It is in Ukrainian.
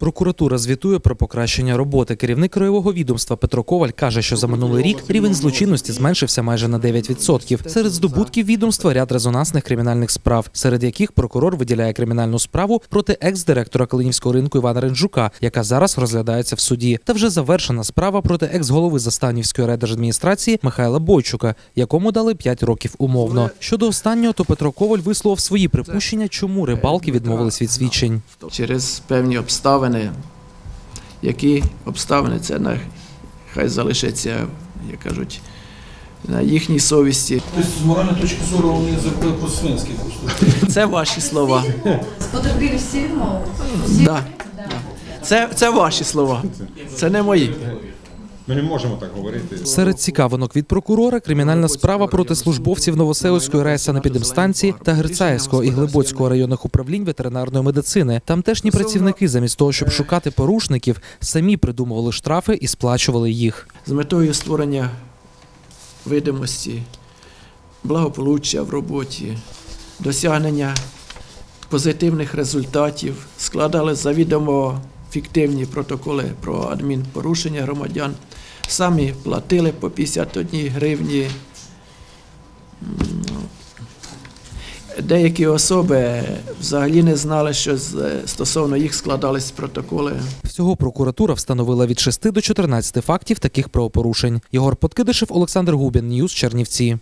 Прокуратура звітує про покращення роботи. Керівник краєвого відомства Петро Коваль каже, що за минулий рік рівень злочинності зменшився майже на 9%. Серед здобутків відомства ряд резонансних кримінальних справ, серед яких прокурор виділяє кримінальну справу проти екс-директора Калинівського ринку Івана Ренджука, яка зараз розглядається в суді. Та вже завершена справа проти екс-голови Застанівської райдержадміністрації Михайла Бойчука, якому дали 5 років умовно. Щодо останнього, то Петро Коваль висловив свої припущення, чому рибалки відмовились від свідчень. через певні обставини. Які обставини це нехай залишиться, як кажуть, на їхній совісті. Тобто, з моральної точки зору вони забули про свинський поступ. Це ваші слова. Сподобили всі мови. Це ваші слова. Це не мої. Ми не можемо так говорити. Серед цікавинок від прокурора кримінальна справа проти службовців Новоселицької райсанепідемстанції та Грицаївського і Глибоцького районних управлінь ветеринарної медицини. Тамтешні працівники, замість того, щоб шукати порушників, самі придумували штрафи і сплачували їх. З метою створення видимості, благополуччя в роботі, досягнення позитивних результатів, складали завідомо фіктивні протоколи про адмінпорушення громадян, самі платили по 51 гривні. Деякі особи взагалі не знали, що стосовно їх складались протоколи. Всього прокуратура встановила від 6 до 14 фактів таких правопорушень. Єгор Подкидишев, Олександр Губін, Ньюс Чернівці.